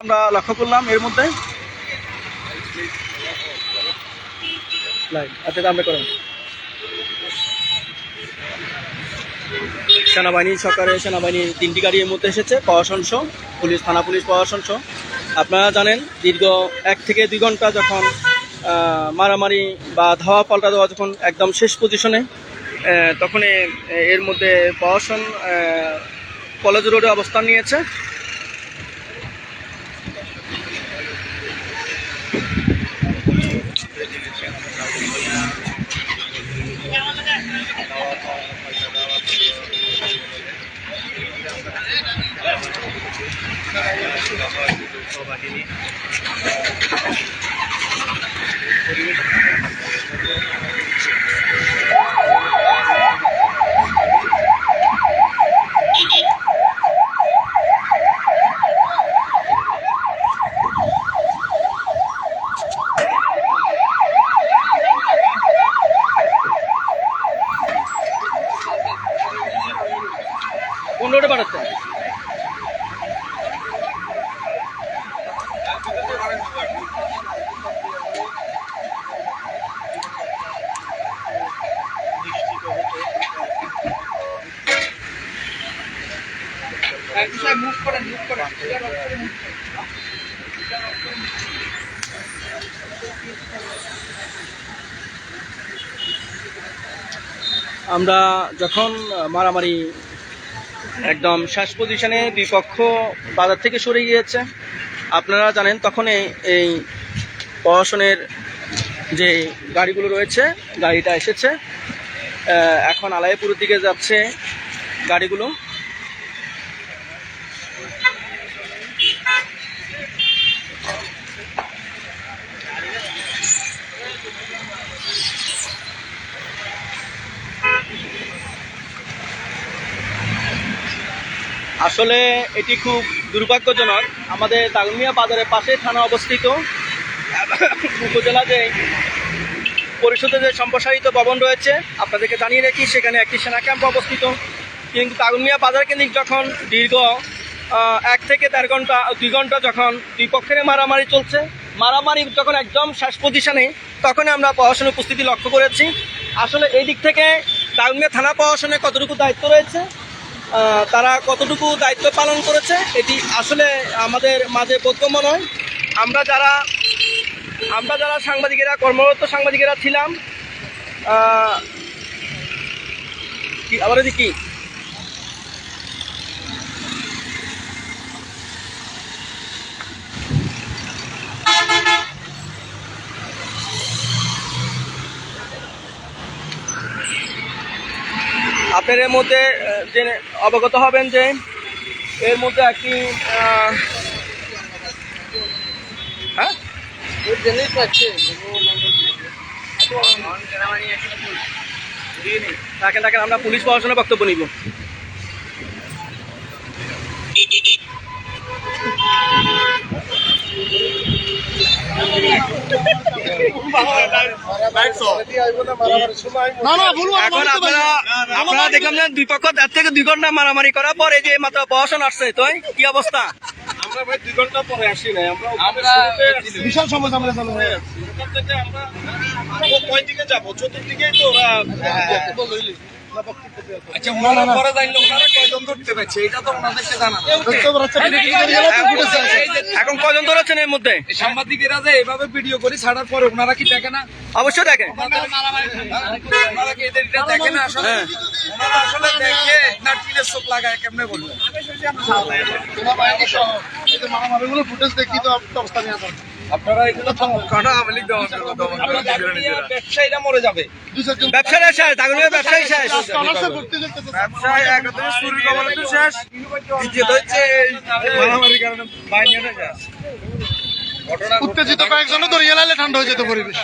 আমরা লক্ষ্য করলাম এর মধ্যে আচ্ছা করেন সেনাবাহিনী সরকারে সেনাবাহিনী তিনটি গাড়ি এর মধ্যে এসেছে প্রশাসন সহ পুলিশ, থানা পুলিশ প্রশাসন সহ আপনারা জানেন, দীর্ঘ এক থেকে দুই ঘণ্টা যখন মারামারি বা ধাওয়া পাল্টা দেওয়া যখন একদম শেষ পজিশনে তখন এর মধ্যে প্রশাসন কলেজ রোডে অবস্থান নিয়েছে। কোন আমরা যখন মারামারি একদম শেষ পজিশনে দুই পক্ষ বাজার থেকে সরে গিয়েছে, আপনারা জানেন তখন এই- এই প্রশাসনের যে গাড়িগুলো রয়েছে, গাড়িটা এসেছে। এখন আলাইপুরের দিকে যাচ্ছে গাড়িগুলো। আসলে এটি খুব দুর্ভাগ্যজনক। আমাদের দাগনমিয়া বাজারের পাশে থানা অবস্থিত। উপজেলা যে পরিষদের যে সম্প্রসারিত ভবন রয়েছে, আপনাদেরকে জানিয়ে রাখি, সেখানে একটি সেনা ক্যাম্প অবস্থিত। কিন্তু দাগনমিয়া বাজার কেন্দ্রিক যখন দীর্ঘ এক থেকে দেড় ঘণ্টা, দুই ঘণ্টা যখন দুই পক্ষের মারামারি চলছে, মারামারি যখন একদম শেষ পজিশনে তখন আমরা প্রশাসনের উপস্থিতি লক্ষ্য করেছি। আসলে এই দিক থেকে দাগনমিয়া থানা প্রশাসনের কতটুকু দায়িত্ব রয়েছে তারা কতটুকু দায়িত্ব পালন করেছে এটি আসলে আমাদের মাঝে বোধগম্য নয়। আমরা যারা আমরা যারা সাংবাদিকেরা, কর্মরত সাংবাদিকেরা ছিলাম আমার কি? আপনার এর মধ্যে জেনে অবগত হবেন যে এর মধ্যে একটি আহ, হ্যাঁ? দেখেন দেখেন আমরা পুলিশ প্রশাসনের বক্তব্য নিব। আপনারা আপনারা দেখলাম যে দুই পক্ষ তার থেকে দুই ঘণ্টা মারামারি করার পর এই যে মাত্র প্রশাসন আসছে তো কি অবস্থা? আমরা ভাই দুই ঘণ্টা পরে আসি নাই আমরা আমরা বিশাল সমস্যা আমরা চালু হয়ে। যাচ্ছে আমরা কয় দিকে যাব? চতুর্দিকেই তো ওরা আচ্ছা ওনারা পরে জানলে ওনারা কয়জন ধরতে পারছে? এটা তো ওনাদেরকে জানা এখন কজন ধরেছেন এর মধ্যে? সাংবাদিকেরা যে এভাবে ভিডিও করে ছাড়ার পরে ওনারা কি দেখে না? অবশ্যই দেখেন ওনারা কি এদের এটা দেখে না আসলে? হ্যাঁ। ওনারা আসলে দেখে না টিনের চোখ লাগায় কেমনে বলব? আপনারা এগুলো কাটা আমলিক দেওয়া ব্যবসায়ীরা মরে যাবে। ব্যবসাটা শেষ ব্যবসায়ী শেষ ব্যবসায় একদম শুরু তো শেষ। দ্বিতীয়ত হচ্ছে এই মারামারির কারণে বাইরে শেষ উত্তেজিত কয়েকজনে ধরিয়ে লাইলে ঠান্ডা হয়ে যেত পরিবেশ।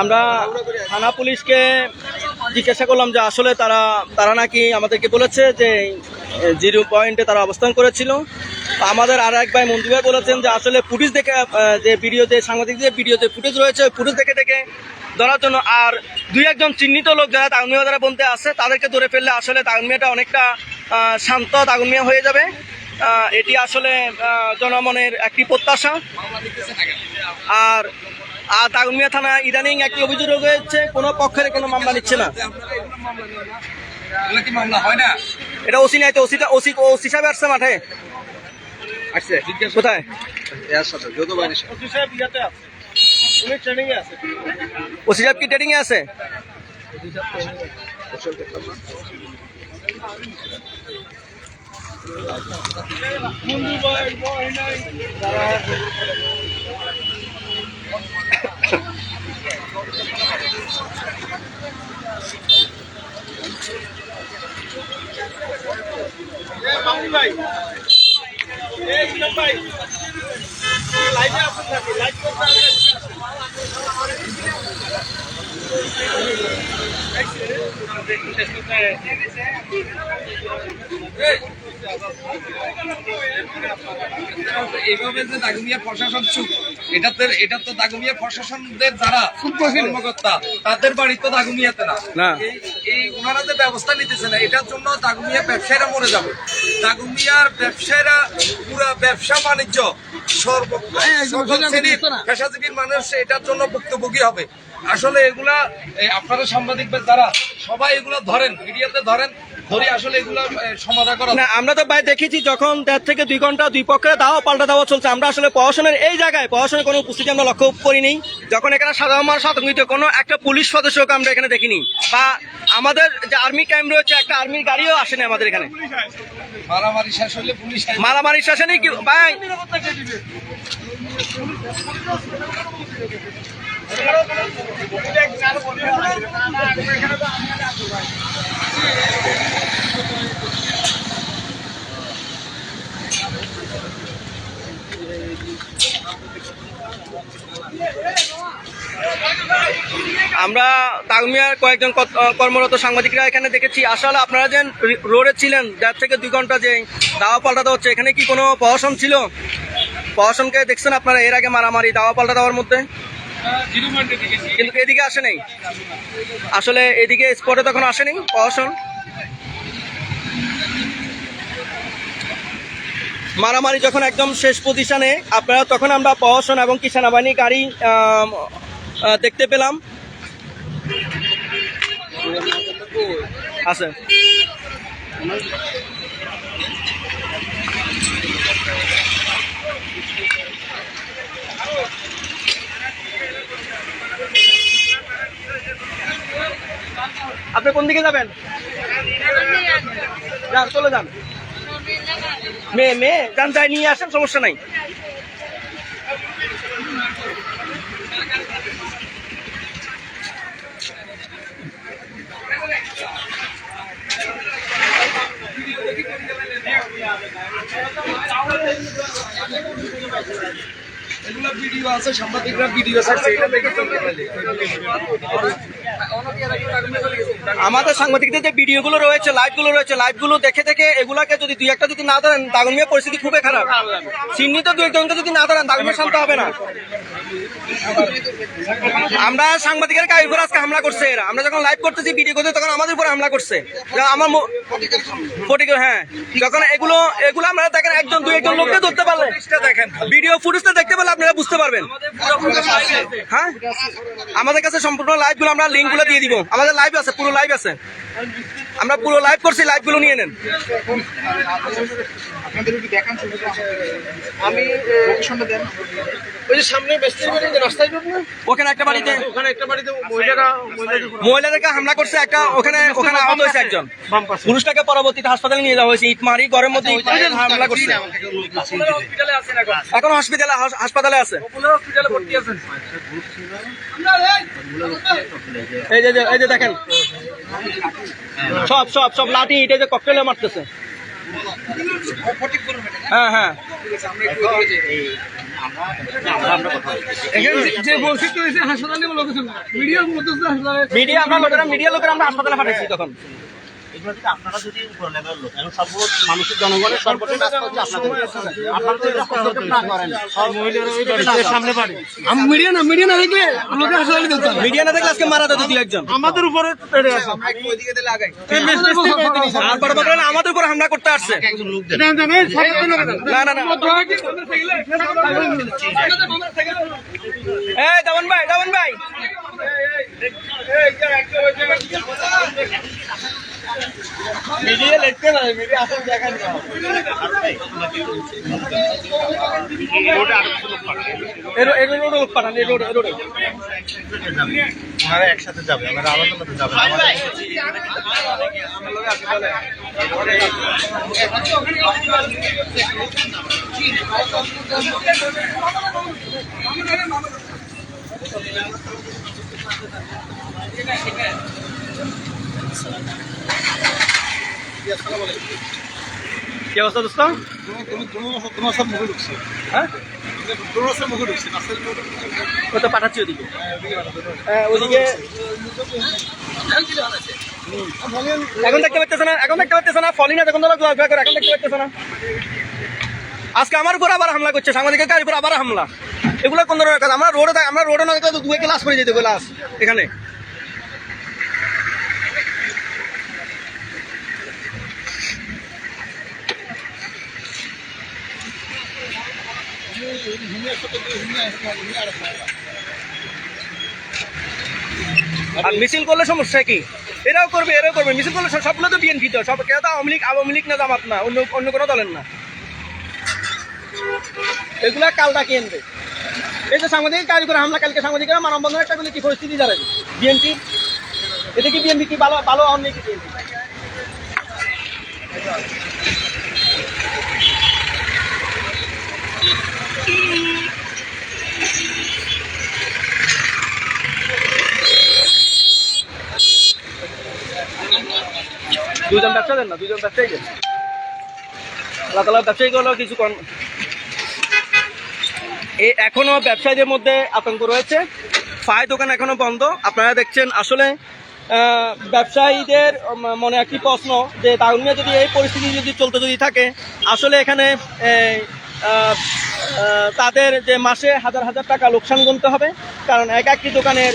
আমরা থানা পুলিশকে জিজ্ঞাসা করলাম যে আসলে তারা তারা নাকি আমাদেরকে বলেছে যে জিরো পয়েন্টে তারা অবস্থান করেছিল। আমাদের আর এক ভাই মন্ত্রী ভাই বলেছেন যে আসলে পুলিশ দেখে যে ভিডিও যে সাংবাদিক যে ভিডিও যে ফুটেজ রয়েছে ফুটেজ দেখে দেখে ধরার জন্য আর দুই একজন চিহ্নিত লোক যারা তাউনিয়া যারা বলতে আসে, তাদেরকে ধরে ফেললে আসলে তাউনিয়াটা অনেকটা শান্ত দাগুমিয়া হয়ে যাবে। এটি আসলে জনমনের একটি প্রত্যাশা। আর আর দাগুমিয়া থানা ইদানিং একটি অভিযোগ হয়েছে কোনো পক্ষের কোনো মামলা নিচ্ছে না। এগুলো কি না? এটা ওসি নাই তো ওসিটা ওসি ওসি সাহেব আসছে মাঠে। আসছে। কোথায়? এর সাথে যৌথ বাহিনীর সাথে। ওসি সাহেব কি ট্রেডিং এ আছে এইভাবে যে দাগুমিয়া প্রশাসন চুপ এটা তো এটা তো দাগুমিয়া প্রশাসনদের যারা কর্মকর্তা তাদের বাড়ি তো দাগুমিয়াতে না। এই ওনারা যে ব্যবস্থা নিতেছে না এটার জন্য দাগুমিয়া ব্যবসায়ীরা মরে যাবে। দাগুমিয়ার ব্যবসায়ীরা পুরা ব্যবসা বাণিজ্য সর্বশ্রেণীর সকল শ্রেণির পেশাজীবীর মানুষ এটার জন্য ভুক্তভোগী হবে। আসলে এগুলা আপনারা সাংবাদিকদের যারা সবাই এগুলো ধরেন মিডিয়াতে ধরেন। ধরে আসলে এগুলা সমাধান করা না আমরা তো ভাই দেখেছি যখন দেড় থেকে দুই ঘণ্টা দুই পক্ষে দাওয়া পাল্টা দাওয়া চলছে আমরা আসলে প্রশাসনের এই জায়গায় প্রশাসনের কোনো উপস্থিতি আমরা লক্ষ্য করিনি। যখন এখানে সাধারণ মানুষ আতঙ্কিত কোনো একটা পুলিশ সদস্যকে আমরা এখানে দেখিনি। বা আমাদের যে আর্মি ক্যাম্প রয়েছে একটা আর্মির গাড়িও আসেনি আমাদের এখানে। মারামারি শেষ হলে পুলিশ। মারামারি শাসনই কি? ভাই! আমরা তাগমিয়ার কয়েকজন কর্মরত সাংবাদিকরা এখানে দেখেছি। আসলে আপনারা যে রোডে ছিলেন দেড় থেকে দুই ঘণ্টা যে দাওয়া পাল্টাতে হচ্ছে এখানে কি কোনো প্রশাসন ছিল? প্রশাসনকে দেখছেন আপনারা এর আগে মারামারি দাওয়া পাল্টা দেওয়ার মধ্যে? কিন্তু এদিকে আসে নাই। আসলে এদিকে স্পটে তখন আসেনি প্রশাসন মারামারি যখন একদম শেষ পজিশনে আপনারা তখন আমরা প্রশাসন এবং কি সেনাবাহিনী গাড়ি দেখতে পেলাম। আছে আপনি কোন দিকে যাবেন? যান, চলে যান। মেয়ে মেয়ে, যান, যাই, নিয়ে আসেন, সমস্যা নাই। এগুলো ভিডিও আছে, সাংবাদিকরা ভিডিও দেখে চলতে পারলে। আমাদের সাংবাদিকদের যে ভিডিওগুলো রয়েছে লাইভগুলো রয়েছে লাইভগুলো দেখে দেখে এগুলাকে যদি দুই একটা যদি না ধরেন দাগুমিয়া পরিস্থিতি খুবই খারাপ। চিহ্নিত দুই একজনকে যদি না ধরেন দাগুমিয়া শান্ত হবে না। আমরা সাংবাদিকের গায়ের উপর আজকে হামলা করছে এরা। আমরা যখন লাইভ করতেছি ভিডিও করতে তখন আমাদের উপর হামলা করছে। আমার ফটিকের হ্যাঁ যখন এগুলো এগুলো আমরা দেখেন, একজন দুই একজন লোককে ধরতে পারলে। ভিডিও ফুটেজটা দেখতে পেলে আপনারা বুঝতে পারবেন। হ্যাঁ? আমাদের কাছে সম্পূর্ণ লাইভগুলো আমরা লিঙ্কগুলো দিয়ে দিব। আমাদের লাইভ আছে, পুরো লাইভ আছে। আমরা পুরো লাইভ করছি লাইভগুলো নিয়ে নেন। আমি ওই যে সামনে রাস্তায় ওখানে একটা বাড়িতে। ওখানে একটা বাড়িতে মহিলারা মহিলাদের মহিলাদেরকে হামলা করছে একটা ওখানে ওখানে আহত হয়েছে একজন। পুরুষটাকে পরবর্তীতে হাসপাতালে নিয়ে যাওয়া হয়েছে। ইট মারি ঘরের মধ্যে হামলা করছে। এখন। হসপিটালে হাসপাতালে আছে। এই যে- এই যে দেখেন। সব সব সব লাঠি ইটে যে ককটেলে মারতেছে। হ্যাঁ হ্যাঁ। মিডিয়া লোকেরা মিডিয়া লোকেরা আমরা হাসপাতালে পাঠাইছি তখন। এগুলো থেকে আপনারা যদি উপর লেভেল লোক এবং সর্ব মানুষের জনগণের সর্বোচ্চ কাজ হচ্ছে আপনাদের আপনারা তো এটা হস্তক্ষেপ না করেন সামনে বাড়ি মিডিয়া না মিডিয়া না দেখলে আমাকে হাসপাতালে দিতে মিডিয়া না দেখলে আজকে মারা যেত দুই একজন আমাদের উপরে পেড়ে আছে আর বড় বড় আমাদের উপর হামলা করতে আসছে একজন লোক দেন না না না এই দামন ভাই দামন ভাই মিডিয়া লিখতে পারে মিডিয়া এই রোড রোড ওনারা একসাথে যাবে আমরা আলাদা আলাদা যাবে কি অবস্থা দোস্ত? হ্যাঁ? ও তো পাঠাচ্ছি ওদিকে। হ্যাঁ, ওদিকে এখন দেখতে পাচ্ছেন না এখন দেখতে পাচ্ছেন না ফলি না দেখুন করে এখন দেখতে পাচ্ছেন না। আজকে আমার উপর আবার হামলা করছে সাংবাদিকের কাজ উপর আবার হামলা। এগুলো কোন ধরনের কাজ আমরা রোডে আমরা রোডে না দুয়ে ক্লাস করে যেতে ক্লাস এখানে। আর মিছিল করলে সমস্যা কি? এরাও করবে এরাও করবে। মিছিল করলে সব- সবগুলো তো বিএনপি তো। সব কেউ তো আওয়ামী লীগ আওয়ামী লীগ না জামাত না। অন্য অন্য কোনো দলের না। এগুলা কাল ডাকিয়ে আনবে? এই যে সাংবাদিক কাজ করে হামলা, কালকে সাংবাদিকরা মানববন্ধন একটা কি পরিস্থিতি দাঁড়াবে বিএনপি এতে কি বিএনপি কি ভালো ভালো আওয়ামী লীগ বিএনপি দুজন ব্যবসা দেন না দুজন ব্যবসায়ী দেন। আল্লাহ তালা ব্যবসায়ীগুলো কিছু কর এ এখনও ব্যবসায়ীদের মধ্যে আতঙ্ক রয়েছে। ফায় দোকান এখনও বন্ধ। আপনারা দেখছেন আসলে ব্যবসায়ীদের মনে একটি প্রশ্ন যে তারুণ্য যদি এই পরিস্থিতি যদি চলতে যদি থাকে আসলে এখানে এই, তাদের যে মাসে হাজার হাজার টাকা লোকসান গুনতে হবে কারণ এক একটি দোকানের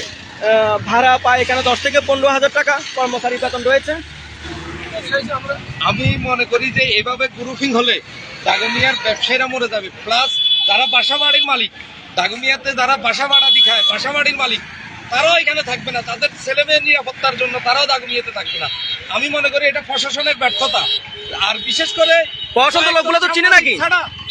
ভাড়া পায় এখানে দশ থেকে পনেরো হাজার টাকা কর্মচারী বেতন রয়েছে। আমি মনে করি যে এভাবে গ্রুপিং হলে দাগমিয়ার ব্যবসায়ীরা মরে যাবে। প্লাস যারা বাসা বাড়ির মালিক দাগমিয়াতে যারা বাসা ভাড়া দিখায় বাসা বাড়ির মালিক তারাও এখানে থাকবে না। তাদের ছেলে মেয়ের নিরাপত্তার জন্য তারাও দাগমিয়াতে থাকবে না। আমি মনে করি এটা প্রশাসনের ব্যর্থতা। আর বিশেষ করে প্রশাসন লোকগুলো তো চিনে নাকি?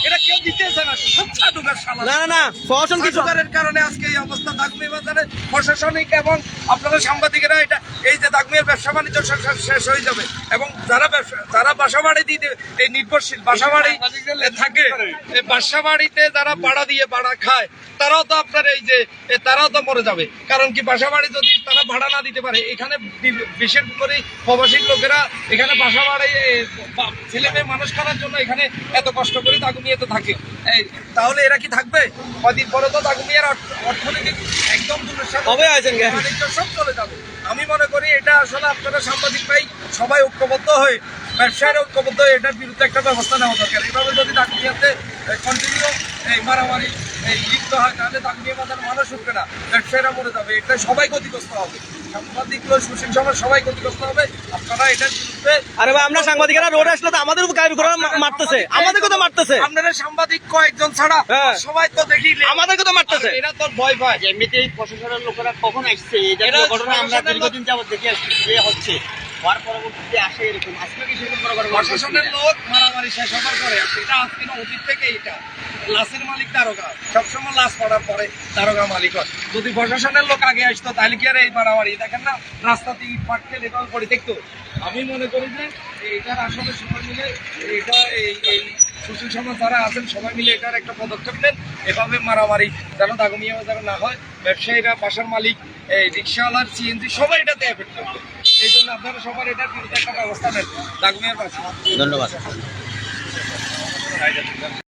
এটা কেউ দিতেছে না সচ্ছা শালা না না না প্রশাসন সরকারের কারণে আজকে এই অবস্থা দাগমি বাজারে প্রশাসনিক এবং আপনারা সাংবাদিকেরা এটা এই যে দাগমিয়ার ব্যবসা বাণিজ্য শেষ- হয়ে যাবে। এবং যারা ব্যবসা যারা বাসা বাড়ি দিতে এই নির্ভরশীল বাসা বাড়ি থাকে এই বাসা বাড়িতে যারা ভাড়া দিয়ে ভাড়া খায় তারাও তো আপনার এই যে তারাও তো মরে যাবে। কারণ কি বাসা বাড়ি যদি তারা ভাড়া না দিতে পারে এখানে বিশেষ করে প্রবাসী লোকেরা এখানে বাসা বাড়ি ছেলে মেয়ে মানুষ করার জন্য এখানে এত কষ্ট করে দাগুমিয়াতে থাকে। এই, তাহলে এরা কি থাকবে? কদিন পরে তো থাকবে আর অর্থনীতি একদম কবে আছেন? সব চলে যাবে। আমি মনে করি এটা আসলে আপনারা সাংবাদিক ভাই সবাই ঐক্যবদ্ধ হয়ে ব্যবসায়ীরা ঐক্যবদ্ধ হয়ে এটার বিরুদ্ধে একটা ব্যবস্থা নেওয়া দরকার। এভাবে যদি দাগুমিয়াতে কন্টিনিউ এই মারামারি লিপ্ত হয় তাহলে দাগুমিয়া বাজার মানুষ উঠবে না। ব্যবসায়ীরা মরে যাবে এটা সবাই ক্ষতিগ্রস্ত হবে। সাংবাদিকগুলো সুশীল সমাজ সবাই ক্ষতিগ্রস্ত হবে। আপনারা এটার বিরুদ্ধে আরে ভাই আমরা সাংবাদিকেরা রোড আসলে তো আমাদের উপর গাড়ি ঘোড়া মারতেছে। আপনারা সাংবাদিক কয়েকজন ছাড়া হ্যাঁ। সবাই তো দেখি আমাদেরকে তো মারতেছে। এরা তো ভয় পায়। এমনিতেই প্রশাসনের লোকেরা কখন আসছে এই ঘটনা আমরা দীর্ঘদিন যাবত দেখে আসছি যে হচ্ছে। হওয়ার পরবর্তীতে আসে এরকম। আজকে কি সেরকম প্রশাসনের লোক মারামারি শেষ হবার পরে এটা আজকে না, অতীত থেকে এটা। লাশের মালিক দারোগা। সবসময় লাশ পড়ার পরে দারোগা মালিক হয়। যদি প্রশাসনের লোক আগে আসতো, তাহলে কি আর এই মারামারি? দেখেন না রাস্তাতে ইট পাটকে লেখাও করে দেখতো? আমি মনে করি যে এটার আসলে সময় মিলে এটা এই সুশীল সমাজ যারা আছেন, সবাই মিলে এটার একটা পদক্ষেপ নেন। এভাবে মারামারি যেন দাগমিয়া যেন না হয়, ব্যবসায়ীরা, বাসার মালিক, এই রিক্সাওয়ালার সিএনজি সবাই এটাতে এফেক্ট করবে। এই জন্য আপনারা সবার এটার বিরুদ্ধে একটা ব্যবস্থা নেন, দাগমিয়ার পাশে ধন্যবাদ।